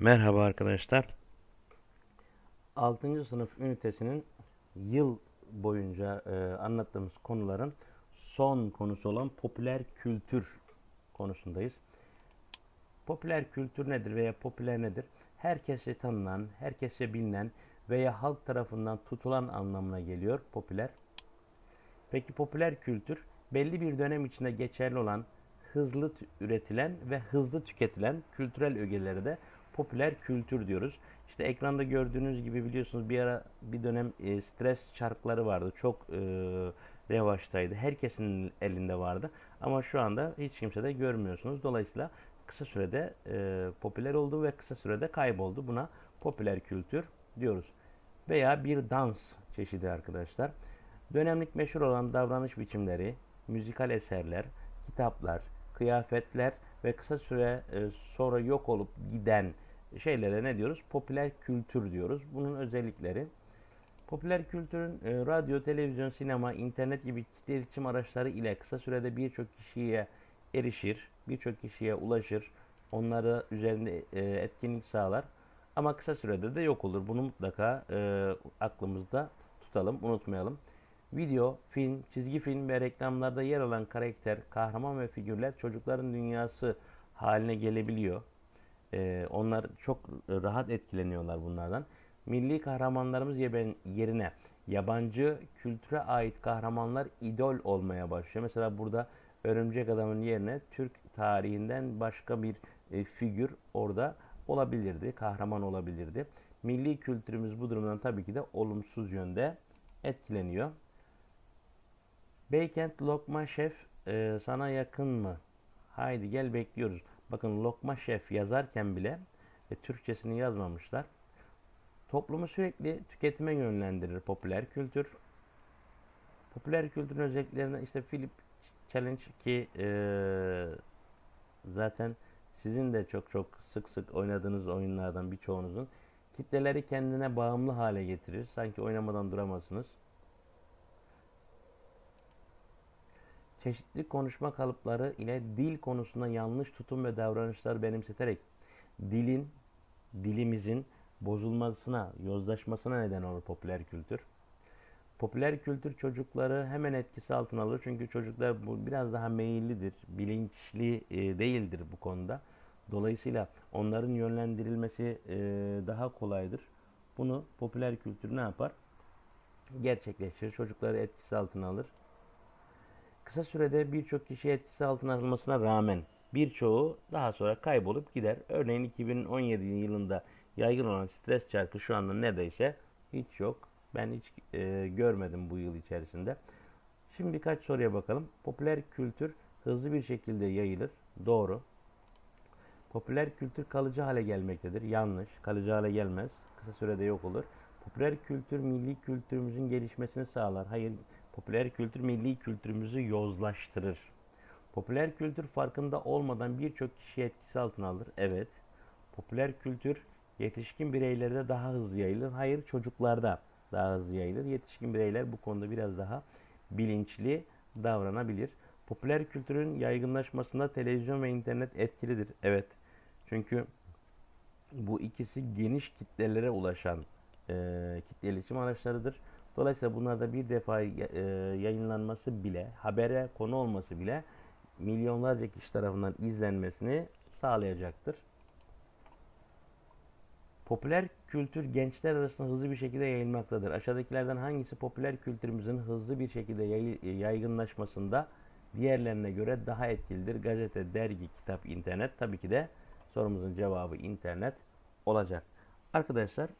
Merhaba arkadaşlar. 6. sınıf ünitesinin yıl boyunca e, anlattığımız konuların son konusu olan popüler kültür konusundayız. Popüler kültür nedir veya popüler nedir? Herkese tanınan, herkese bilinen veya halk tarafından tutulan anlamına geliyor popüler. Peki popüler kültür belli bir dönem içinde geçerli olan, hızlı üretilen ve hızlı tüketilen kültürel ögeleri de popüler kültür diyoruz. İşte ekranda gördüğünüz gibi biliyorsunuz bir ara bir dönem e, stres çarkları vardı. Çok e, revaçtaydı. Herkesin elinde vardı. Ama şu anda hiç kimse de görmüyorsunuz. Dolayısıyla kısa sürede e, popüler oldu ve kısa sürede kayboldu. Buna popüler kültür diyoruz. Veya bir dans çeşidi arkadaşlar. Dönemlik meşhur olan davranış biçimleri, müzikal eserler, kitaplar, kıyafetler ve kısa süre e, sonra yok olup giden şeylere ne diyoruz? Popüler kültür diyoruz. Bunun özellikleri Popüler kültürün e, radyo, televizyon, sinema, internet gibi kitle iletişim araçları ile kısa sürede birçok kişiye erişir, birçok kişiye ulaşır, onları üzerinde e, etkinlik sağlar ama kısa sürede de yok olur. Bunu mutlaka e, aklımızda tutalım, unutmayalım. Video, film, çizgi film ve reklamlarda yer alan karakter, kahraman ve figürler çocukların dünyası haline gelebiliyor. Ee, onlar çok rahat etkileniyorlar bunlardan. Milli kahramanlarımız ye- yerine yabancı kültüre ait kahramanlar idol olmaya başlıyor. Mesela burada Örümcek Adam'ın yerine Türk tarihinden başka bir e, figür orada olabilirdi, kahraman olabilirdi. Milli kültürümüz bu durumdan tabii ki de olumsuz yönde etkileniyor. Beykent Lokma Şef e, sana yakın mı? Haydi gel bekliyoruz. Bakın Lokma Şef yazarken bile e, Türkçesini yazmamışlar. Toplumu sürekli tüketime yönlendirir popüler kültür. Popüler kültürün özelliklerinden işte Philip Challenge ki e, zaten sizin de çok çok sık sık oynadığınız oyunlardan birçoğunuzun kitleleri kendine bağımlı hale getirir. Sanki oynamadan duramazsınız. Çeşitli konuşma kalıpları ile dil konusunda yanlış tutum ve davranışlar benimseterek dilin, dilimizin bozulmasına, yozlaşmasına neden olur popüler kültür. Popüler kültür çocukları hemen etkisi altına alır. Çünkü çocuklar bu biraz daha meyillidir, bilinçli e, değildir bu konuda. Dolayısıyla onların yönlendirilmesi e, daha kolaydır. Bunu popüler kültür ne yapar? Gerçekleştirir. Çocukları etkisi altına alır. Kısa sürede birçok kişi etkisi altına alınmasına rağmen birçoğu daha sonra kaybolup gider. Örneğin 2017 yılında yaygın olan stres çarkı şu anda neredeyse hiç yok. Ben hiç e, görmedim bu yıl içerisinde. Şimdi birkaç soruya bakalım. Popüler kültür hızlı bir şekilde yayılır. Doğru. Popüler kültür kalıcı hale gelmektedir. Yanlış. Kalıcı hale gelmez. Kısa sürede yok olur. Popüler kültür milli kültürümüzün gelişmesini sağlar. Hayır. Popüler kültür milli kültürümüzü yozlaştırır. Popüler kültür farkında olmadan birçok kişi etkisi altına alır. Evet. Popüler kültür yetişkin bireylerde daha hızlı yayılır. Hayır çocuklarda daha hızlı yayılır. Yetişkin bireyler bu konuda biraz daha bilinçli davranabilir. Popüler kültürün yaygınlaşmasında televizyon ve internet etkilidir. Evet. Çünkü bu ikisi geniş kitlelere ulaşan e, kitle iletişim araçlarıdır. Dolayısıyla bunlarda bir defa e, yayınlanması bile, habere konu olması bile milyonlarca kişi tarafından izlenmesini sağlayacaktır. Popüler kültür gençler arasında hızlı bir şekilde yayılmaktadır. Aşağıdakilerden hangisi popüler kültürümüzün hızlı bir şekilde yayı- yaygınlaşmasında diğerlerine göre daha etkilidir? Gazete, dergi, kitap, internet. Tabii ki de sorumuzun cevabı internet olacak. Arkadaşlar